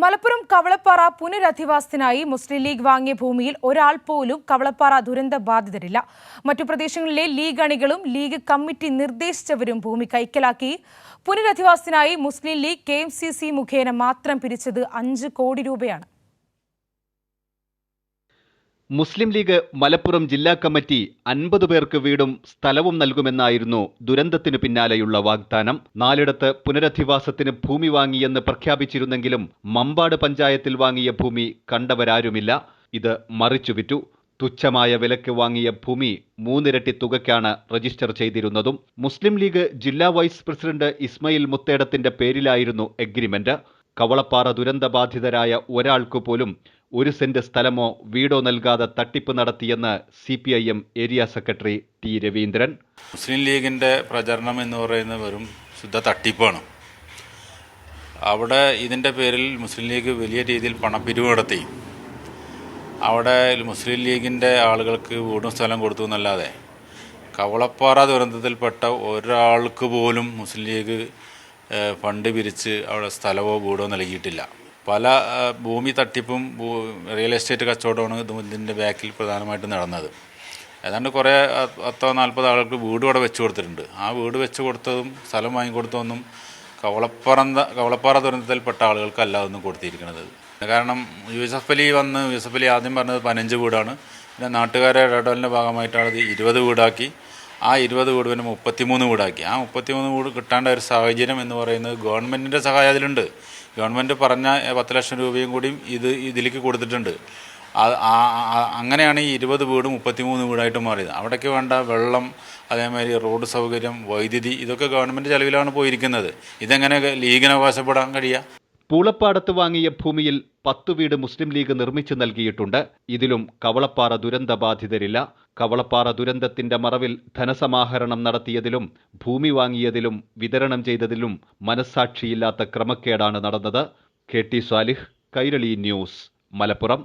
മലപ്പുറം കവളപ്പാറ പുനരധിവാസത്തിനായി മുസ്ലിം ലീഗ് വാങ്ങിയ ഭൂമിയിൽ ഒരാൾ പോലും കവളപ്പാറ ദുരന്ത ബാധിതരില്ല. മറ്റു പ്രദേശങ്ങളിലെ ലീഗ് അണികളും ലീഗ് കമ്മിറ്റി നിർദ്ദേശിച്ചവരും ഭൂമി കൈക്കലാക്കി പുനരധിവാസത്തിനായി മുസ്ലിം ലീഗ് കെ മുഖേന മാത്രം പിരിച്ചത് അഞ്ച് കോടി രൂപയാണ്. മുസ്ലിം ലീഗ് മലപ്പുറം ജില്ലാ കമ്മിറ്റി അൻപത് പേർക്ക് വീടും സ്ഥലവും നൽകുമെന്നായിരുന്നു ദുരന്തത്തിനു പിന്നാലെയുള്ള വാഗ്ദാനം. നാലിടത്ത് പുനരധിവാസത്തിന് ഭൂമി വാങ്ങിയെന്ന് പ്രഖ്യാപിച്ചിരുന്നെങ്കിലും മമ്പാട് പഞ്ചായത്തിൽ വാങ്ങിയ ഭൂമി കണ്ടവരാരുമില്ല. ഇത് മറിച്ചു വിറ്റു തുച്ഛമായ വിലയ്ക്ക് വാങ്ങിയ ഭൂമി മൂന്നിരട്ടി തുകയ്ക്കാണ് രജിസ്റ്റർ ചെയ്തിരുന്നതും. മുസ്ലിം ലീഗ് ജില്ലാ വൈസ് പ്രസിഡന്റ് ഇസ്മയിൽ മുത്തേടത്തിന്റെ പേരിലായിരുന്നു എഗ്രിമെന്റ്. കവളപ്പാറ ദുരന്തബാധിതരായ ഒരാൾക്കു പോലും ഒരു സെന്റ് സ്ഥലമോ വീടോ നൽകാതെ തട്ടിപ്പ് നടത്തിയെന്ന് C P I M area secretary T Raveendran. Muslim ലീഗിന്റെ പ്രചരണം എന്ന് പറയുന്ന വെറും ശുദ്ധ തട്ടിപ്പാണ്. അവിടെ ഇതിന്റെ പേരിൽ മുസ്ലിം ലീഗ് വലിയ രീതിയിൽ പണപ്പിരിവ് നടത്തി. അവിടെ മുസ്ലിം ലീഗിന്റെ ആളുകൾക്ക് വീടും സ്ഥലം കൊടുത്തു എന്നല്ലാതെ കവളപ്പാറ ദുരന്തത്തിൽപ്പെട്ട ഒരാൾക്ക് പോലും മുസ്ലിം ലീഗ് ഫണ്ട് പിരിച്ച് അവിടെ സ്ഥലമോ വീടോ നൽകിയിട്ടില്ല. പല ഭൂമി തട്ടിപ്പും റിയൽ എസ്റ്റേറ്റ് കച്ചവടമാണ് ഇത് ഇതിന്റെ ബാക്കിൽ പ്രധാനമായിട്ടും നടന്നത്. ഏതാണ്ട് കുറേ പത്തോ നാൽപ്പതോ ആൾക്ക് വീട് ഇവിടെ വെച്ച് കൊടുത്തിട്ടുണ്ട്. ആ വീട് വെച്ച് കൊടുത്തതും സ്ഥലം വാങ്ങിക്കൊടുത്തതൊന്നും കവളപ്പറന്ത കവളപ്പാറ ദുരന്തത്തിൽപ്പെട്ട ആളുകൾക്കല്ല അതൊന്നും കൊടുത്തിരിക്കുന്നത്. കാരണം യൂസഫ് അലി വന്ന് യൂസഫ് അലി ആദ്യം പറഞ്ഞത് പതിനഞ്ച് വീടാണ്. പിന്നെ നാട്ടുകാരെ ഇടപെടലിന്റെ ഭാഗമായിട്ടാണ് ഇത് ഇരുപത് വീടാക്കി. ആ ഇരുപത് വീട് പിന്നെ മുപ്പത്തിമൂന്ന് വീടാക്കി. ആ മുപ്പത്തിമൂന്ന് വീട് കിട്ടാണ്ട ഒരു സാഹചര്യം എന്ന് പറയുന്നത് ഗവൺമെന്റിന്റെ സഹായം അതിലുണ്ട് ഗവൺമെന്റ് പറഞ്ഞ പത്ത് ലക്ഷം രൂപയും കൂടിയും ഇത് ഇതിലേക്ക് കൊടുത്തിട്ടുണ്ട്. അങ്ങനെയാണ് ഈ ഇരുപത് വീട് മുപ്പത്തിമൂന്ന് വീടായിട്ട് മാറിയത്. അവിടേക്ക് വേണ്ട വെള്ളം അതേമാതിരി റോഡ് സൗകര്യം വൈദ്യുതി ഇതൊക്കെ ഗവൺമെന്റ് ചെലവിലാണ് പോയിരിക്കുന്നത്. ഇതെങ്ങനെ ലീഗിന് അവകാശപ്പെടാൻ കഴിയുക പൂളപ്പാടത്ത് വാങ്ങിയ ഭൂമിയിൽ പത്തു വീട് മുസ്ലിം ലീഗ് നിർമ്മിച്ചു നൽകിയിട്ടുണ്ട്. ഇതിലും കവളപ്പാറ ദുരന്ത ബാധിതരില്ല. കവളപ്പാറ ദുരന്തത്തിന്റെ മറവിൽ ധനസമാഹരണം നടത്തിയതിലും ഭൂമി വാങ്ങിയതിലും വിതരണം ചെയ്തതിലും മനസ്സാക്ഷിയില്ലാത്ത ക്രമക്കേടാണ് നടന്നത്. K T Salih Kairali news Malappuram.